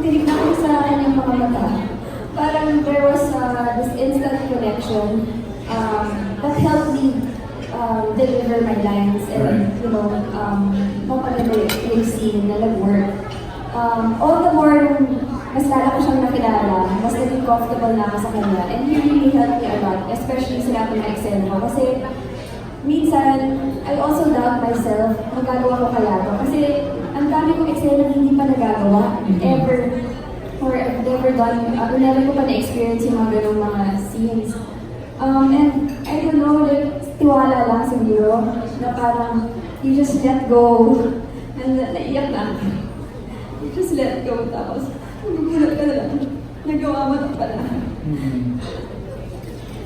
tinignan ko sa kanyang mga mata, parang there was uh, this instant connection um, that helped me um, deliver my lines and, Right. you know, um, mapaganda yung scene na nag-work. Um, all the more mas lala ko siyang nakilala, mas naging comfortable na ako sa kanya. And he really helped me a lot, especially sa lahat ng eksena ko. Kasi minsan, I also doubt myself, magagawa ko kaya to. Kasi dami kong eksena na hindi pa nagagawa, ever. Or I've never done, uh, never ko pa na-experience yung mga ganong mga scenes. Um, and I don't know, like, tiwala lang siguro, na parang, you just let go. And naiyak na. You just let go, tapos, magugulat ka na lang. Nagawa mo na pala.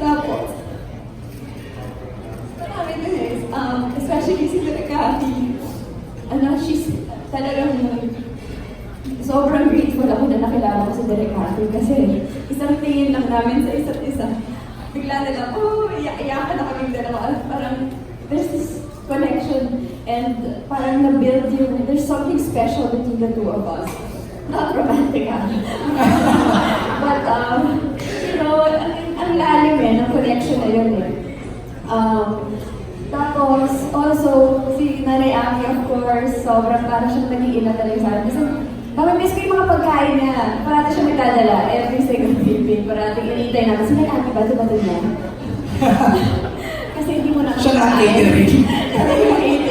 Tapos, marami din is, um, especially si Kathy, ano, she's talagang sobrang grateful ako na nakilala ko si Derek Cathy kasi isang tingin lang namin sa isa't isa. Bigla na lang, oh, iyak-iyakan na kaming dalawa. Parang there's this connection and parang na-build yung, there's something special between the two of us. Not romantic ah. But, um, you know, ang, ang lalim eh, ng connection na yun eh. Um, tapos, also, si Nanay Ami, course, sobrang parang siyang nag-iina talaga sa akin. Kasi, namimiss ko yung mga pagkain niya. Parati siya nagdadala every single taping. Parati inintay namin. Si Nanay Ami, bato-bato niya. Kasi hindi mo na Siya na catering. Na catering.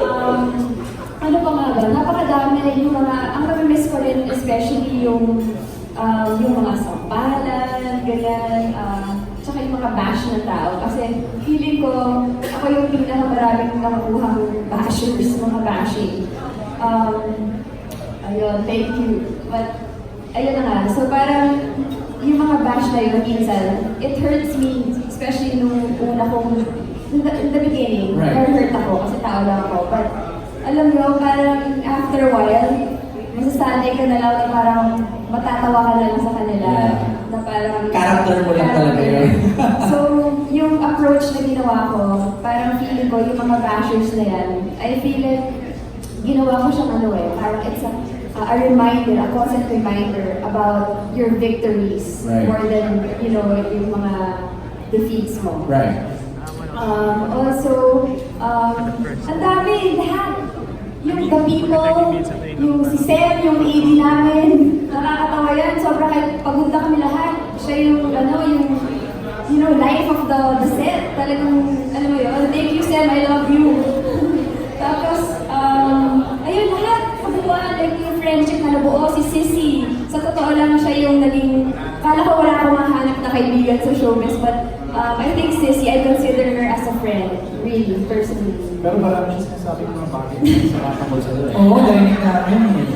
Um, ano pa nga ba? Napakadami yung mga, ang namimiss ko rin, especially yung, um, yung mga sampalan, ganyan, um, tsaka yung mga bash ng tao. Kasi feeling ko, ako yung pinakamaraming bashers, mga bashing. Um, ayun, thank you. But, ayun na nga. So parang, yung mga bash na yun, minsan, it hurts me, especially nung una kong, in the, in the beginning, Right. hurt ako kasi tao lang ako. But, alam mo, parang after a while, masasanay ka na lang na parang matatawa ka na lang sa kanila. Yeah. Na parang... Character mo lang talaga yun. so, yung approach na ginawa ko, parang feeling ko, yung mga bashers na yan, I feel like, ginawa ko siyang ano eh, parang it's a, a reminder, a constant reminder about your victories Right. more than, you know, yung mga defeats mo. Right. Um, also, um, ang dami, lahat. Yung The People, yung si Sam, yung AD namin, nakakatawa yan. Sobrang kahit pagod na kami lahat. Siya yung, ano, yung, you know, life of the, the set. Talagang, alam mo yun, thank you Sam, I love you. Tapos, um, ayun, lahat, kabuuan, like yung friendship na nabuo, si Sissy. Sa totoo lang siya yung naging, kala ko wala akong mahanap na kaibigan sa showbiz, but um, I think Sissy, I consider her as a friend, really, personally. Pero marami siya sinasabi ng mga bagay sa mga tungkol sa iyo. Oo, dining namin eh.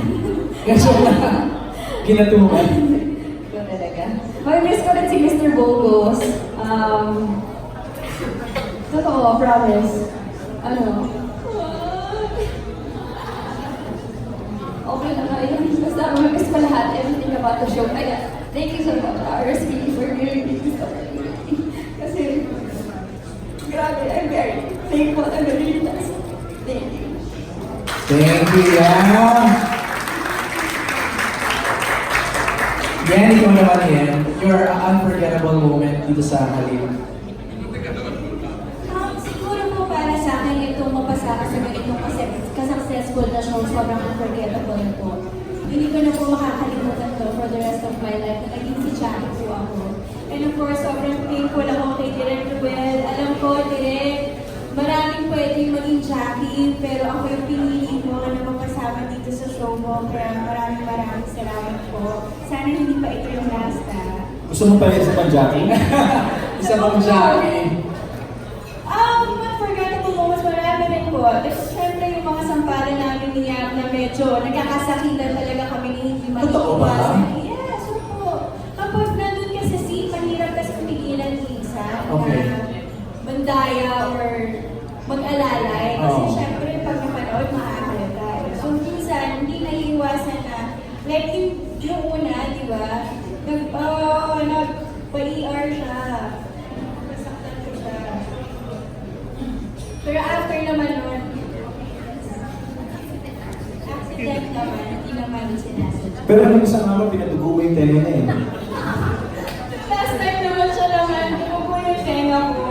Kasi wala. Ginatuman. Ito talaga. May-miss ko rin si Mr. Bogos. Um, totoo, promise. Ano? Okay na nga yun. Basta may-miss ko lahat. Everything about the show. Kaya, thank you so much, RSP, for me this opportunity. Kasi, grabe, I'm very and really blessed. Thank you. Thank you, Yan. Ikaw naman yan. Your unforgettable moment dito sa Halim. Um, siguro po para sa akin itong mapasa sa ganitong kasi- ka-successful na show, sobrang unforgettable na po. Hindi ko na po makakalimutan to for the rest of my life na naging si Jackie po ako. And of course, sobrang thankful ako kay Direk Ruel. Alam ko, Direk, maraming pwedeng maging Jackie, pero ako yung pinili mo na mapasama dito sa show mo. Kaya maraming maraming salamat po. Sana hindi pa ito yung last ah. Gusto mo pa rin sa panjacking? Isa pang Jackie. Um, unforgettable moments, marami rin po. Kasi syempre yung mga sampalan namin ni Yap na medyo nagkakasakitan talaga kami ni hindi Totoo ba? Yes, opo. Kapag nandun ka sa scene, mahirap kasi pigilan ni isa Okay. na mandaya or mag-alalay. Kasi Oo. syempre pag napanood, makakalata. eh. So minsan, hindi naiiwasan na, like yung, yung una, di ba? Nag, oh, nag-pa-ER siya. Nasaktan ko siya. Pero after naman nun, them naman, hindi naman sinasadya. Pero nung isang araw, pinadugo mo yung tenga na eh. Last time naman siya naman, tumubo yung tenga ko.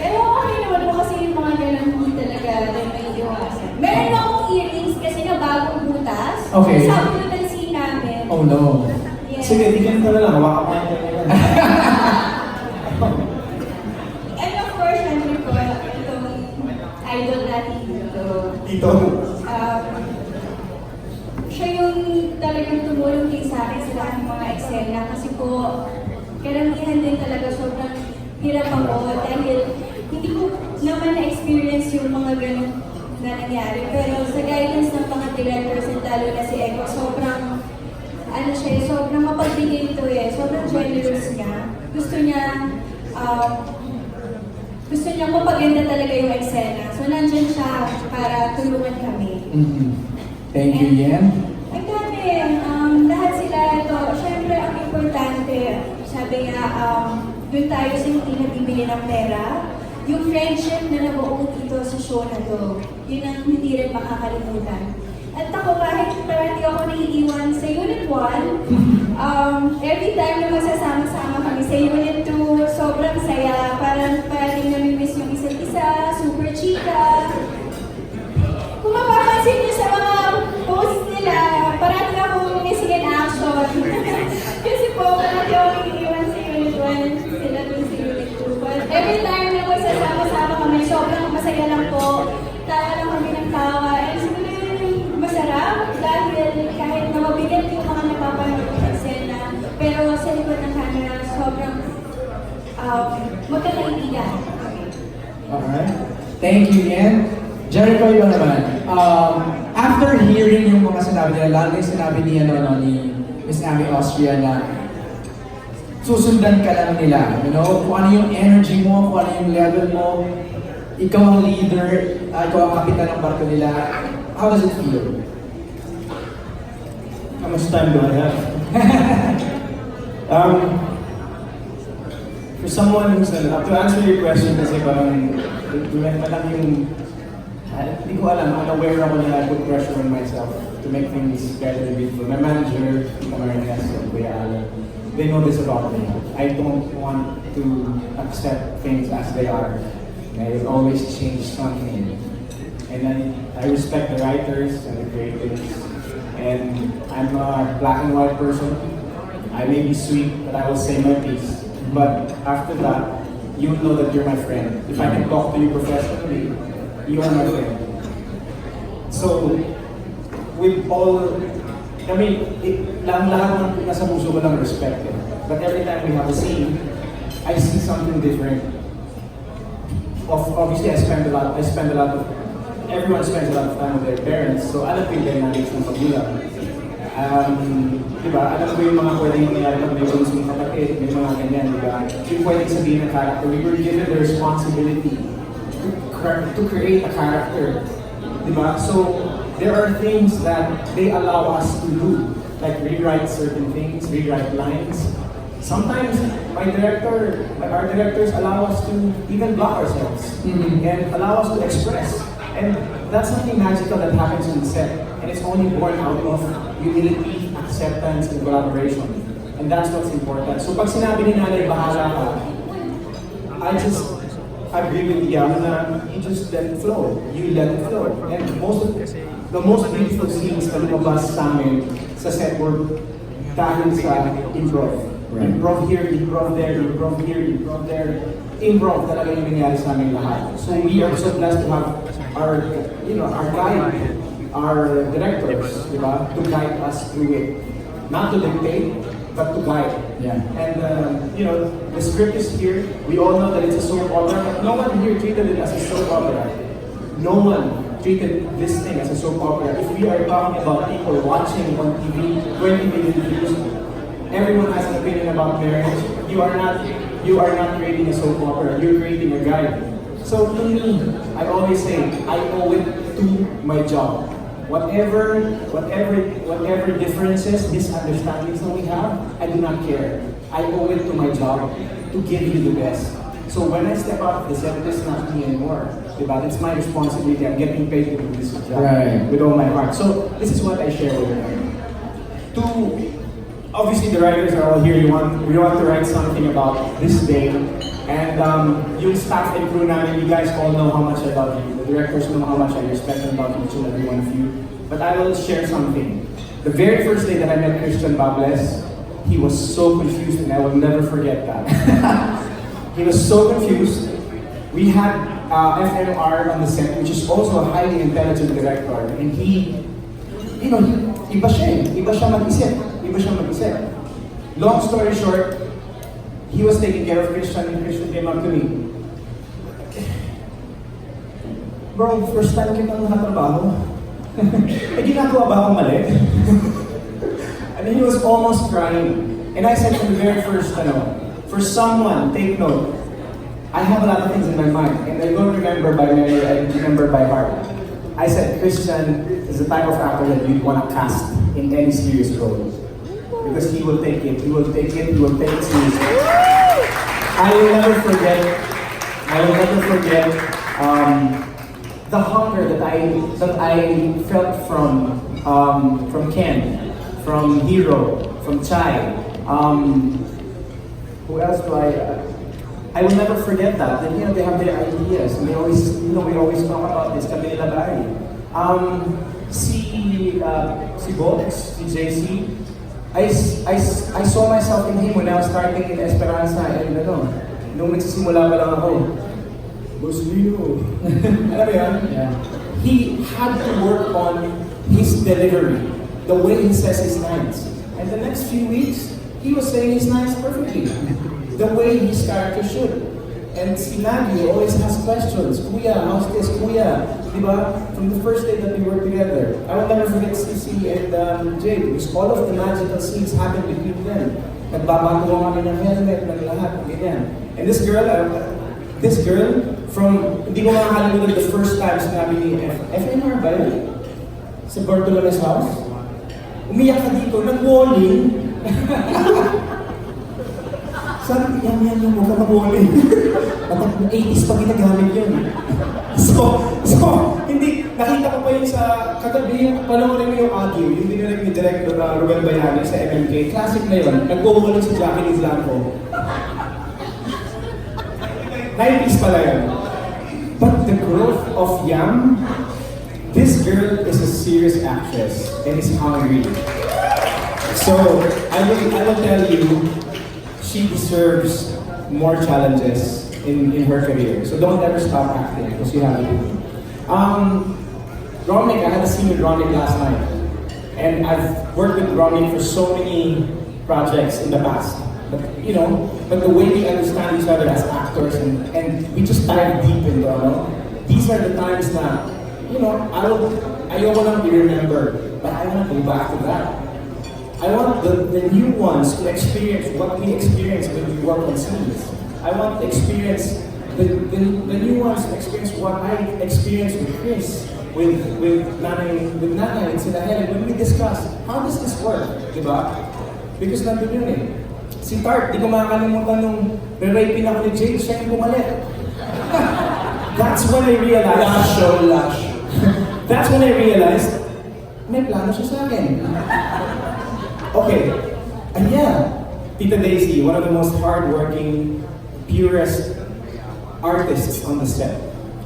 Pero okay naman po kasi yung mga ganun hindi talaga din may iwasan. Meron akong earrings kasi na bagong butas. Okay. Sabi ko tansin namin. Oh no. Yes. Sige, di ganito na lang. Tenga na. And of course, syempre po, itong idol natin dito. Dito. Um, siya yung talagang tumulong din sa akin sa lahat ng mga eksena kasi po, karamihan din talaga sobrang hirap ako dahil hindi ko naman na-experience yung mga ganun na nangyari. Pero sa guidance ng mga directors lalo na si Eko, sobrang ano siya, eh, sobrang mapagbigay ito eh. Sobrang generous niya. Gusto niya, um, gusto niya mapaganda talaga yung eksena. So, nandyan siya para tulungan kami. Mhm. Thank you, Yen. Ang dami, um, lahat sila ito. Siyempre, ang importante, sabi nga, um, doon tayo sa hindi nagbibili ng pera. Yung friendship na nabuo dito sa show na to, yun ang hindi rin makakalimutan. At ako kahit parati ako naiiwan sa Unit 1, um, every time na magsasama-sama kami sa Unit 2, sobrang saya. Parang parating namimiss yung isa't isa, super chika. Kung mapapansin niyo sa mga posts nila, parati akong missing in action. Kasi po, parati ako naiiwan sa Unit 1, sila dun sa Unit 2. But every time na magsasama-sama kami, sobrang masaya lang po. Um, magkakaibigan. Alright. Thank you, Yen. Jericho, ikaw naman. Um, after hearing yung mga sinabi nila, lalo yung sinabi ni, ano, no, ni Miss Amy Austria na susundan ka lang nila. You know, kung ano yung energy mo, kung ano yung level mo, ikaw ang leader, uh, ikaw ang kapitan ng barko nila. How does it feel? How much time do I have? um, for someone who's, uh, to answer your question kasi parang, dumen lang yung, ah, hindi ko alam, unaware ako na I put pressure on myself to make things better beautiful. My manager, Amarines and Kuya Alan, they know this about me. I don't want to accept things as they are. I always change something. And then I respect the writers and the creators. And I'm a black and white person. I may be sweet, but I will say my piece. But after that, you know that you're my friend. If I can talk to you professionally, you are my friend. So, with all, I mean, it, lang lahat ng nasa puso ko lang respect eh. But every time we have a scene, I see something different. Of, obviously, I spend a lot, I spend a lot of, everyone spends a lot of time with their parents, so alam ko yung dynamics ng paggulang. Um, di ba, alam ko yung mga pwedeng mangyari pag may may mga ganyan, di ba? Yung pwedeng sabihin ng character, we were given the responsibility to, to create a character. Di ba? So, there are things that they allow us to do, like rewrite certain things, rewrite lines. Sometimes my director, our directors allow us to even block ourselves Mhm. and allow us to express. And that's something magical that happens on set. And it's only born out of humility, acceptance, and collaboration. And that's what's important. So pag sinabi ni nanay, bahala ka, I just agree with Yam na you just let it flow. You let it flow. And most of, the most beautiful scenes na lumabas sa amin sa set were dahil sa improv. Right. Improv here, improv there, improv here, improv there. Improv talaga yung nangyari sa amin lahat. So we are so blessed to have our, you know, our guide, our directors, di ba, to guide us through it. Not to dictate, but to guide. Yeah. And, um, you know, the script is here. We all know that it's a soap opera, no one here treated it as a soap opera. No one treated this thing as a soap opera. If we are talking about people watching on TV, 20 million views, everyone has an opinion about marriage. You are not, you are not creating a soap opera. You're creating a guide. So to me, I always say, I owe it to my job. Whatever, whatever, whatever differences, misunderstandings that we have, I do not care. I owe it to my job to give you the best. So when I step out of the set, it's not me anymore. Diba? It's my responsibility. I'm getting paid to do this job Right. with all my heart. So this is what I share with you. Two, obviously the writers are all here. You want, we want to write something about this day. And um, yung staff and crew namin, you guys all know how much I love you. The directors know how much I respect and love each and every one of you. But I will share something. The very first day that I met Christian Bables, he was so confused and I will never forget that. he was so confused. We had uh, FMR on the set, which is also a highly intelligent director. And he you know, he, iba siya eh. Iba siya mag-isip. Iba siya mag-isip. Long story short, he was taking care of Christian and Christian came up to me. Bro, first time kita nakatrabaho. eh, ginagawa ba akong mali? and he was almost crying. And I said from the very first, ano, for someone, take note, I have a lot of things in my mind, and I don't remember by memory, I remember by heart. I said Christian is the type of actor that you'd want to cast in any serious role. Because he will take it, he will take it, he will take seriously. I will never forget, I will never forget um, the hunger that I that I felt from um, from Ken, from Hero, from Chai. Um, who else do I? Uh, I will never forget that. You know they have their ideas. And we always, you know, we always talk about this. Kami nila. Um, si uh, si Box, si JC. I, I, I saw myself in him when I was starting in Esperanza and ano, nung nagsisimula pa lang ako. Leo. Alam mo yan? Yeah. He had to work on his delivery, the way he says his lines. And the next few weeks, he was saying his lines perfectly, the way his character should. And si always has questions. Kuya, how's this? Kuya, di ba? From the first day that we worked together, I will never forget Cici and um, Jade because all of the magical scenes happened between them. Nagbabago kami ng helmet, ng lahat, ganyan. And this girl, uh, this girl, from, hindi ko makakalimutan the first time sinabi ni F, FNR ba yun? Sa Bartolome's house? Umiyak ka dito, nag-walling. Sabi, yan yan yung huwag ka mag-walling. Batak 80s pa ginagamit yun. So, so, hindi, nakita ko pa yun sa katabi yung panoorin mo yung audio, yung dinilag ni Director uh, Ruben Bayani sa MMK. Classic na yun. Nag-walling si Jackie Islamco. 90s pala yun. But the growth of Yam, this girl is a serious actress and is hungry. So, I will, I will tell you, she deserves more challenges in, in her career. So don't ever stop acting because you have to. Um, I had a scene with Romnick last night. And I've worked with Romnick for so many projects in the past. But, you know, but the way we understand each other as actors and, and we just dive deep into, know, these are the times that, you know, I will, ayoko lang i-remember, but I want to go back to that. I want the, the new ones to experience what we experience when we work on scenes. I want to experience the, the, the new ones to experience what I experienced with Chris, with with Nanay, with Nanay and Sila Helen when we discuss how does this work, di ba? Because nandun yun eh. Si Tart, di ko makakalimutan nung re-rapin ako ni Jade, siya yung bumalik. That's when I realized. Last show, last show. That's when I realized, may plano siya sa akin. Okay, and yeah, Tita Daisy, one of the most hardworking, purest artists on the set.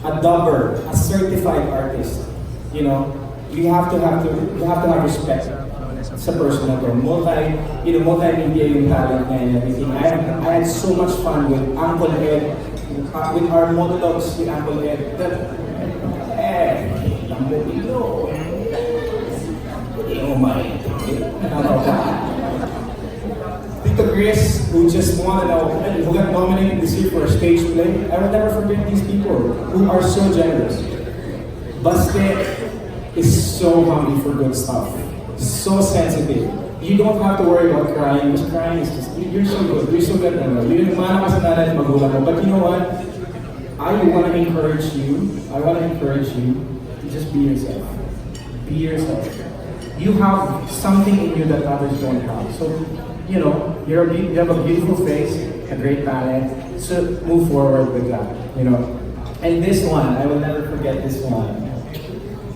A dubber, a certified artist. You know, we have to have to you have to have respect sa person na to. Multi, you know, multimedia yung talent niya and everything. I had, I had so much fun with Uncle Ed, uh, with our monologues with Uncle Ed. That, eh. Oh who just won award, who got nominated this year for a stage play. I will never forget these people who are so generous. Baste is so hungry for good stuff. So sensitive. You don't have to worry about crying, because crying is just, you're so good, you're so good. You're magulang mo. But you know what? I want to encourage you, I want to encourage you to just be yourself. Be yourself. You have something in you that others don't have. So, you know, you're you have a beautiful face, a great talent. So move forward with that, you know. And this one, I will never forget this one.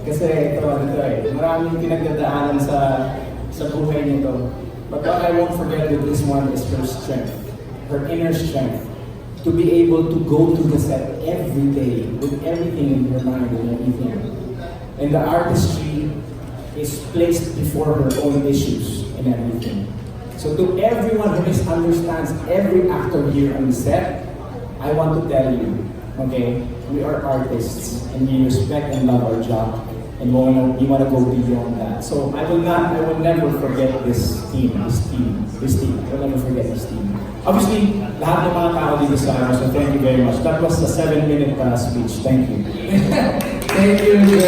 Kasi ito, ito eh, maraming pinagdadaanan sa sa buhay nito. But what I won't forget with this one is her strength, her inner strength. To be able to go to the set every day with everything in her mind and everything. And the artistry is placed before her own issues and everything. So to everyone who misunderstands every actor here on the set, I want to tell you, okay, we are artists and we respect and love our job and we wanna, we wanna go beyond that. So I will not, I will never forget this team, this team, this team. I will never forget this team. Obviously, lahat ng mga tao dito sa araw, so thank you very much. That was a seven-minute uh, speech. Thank you. Thank you.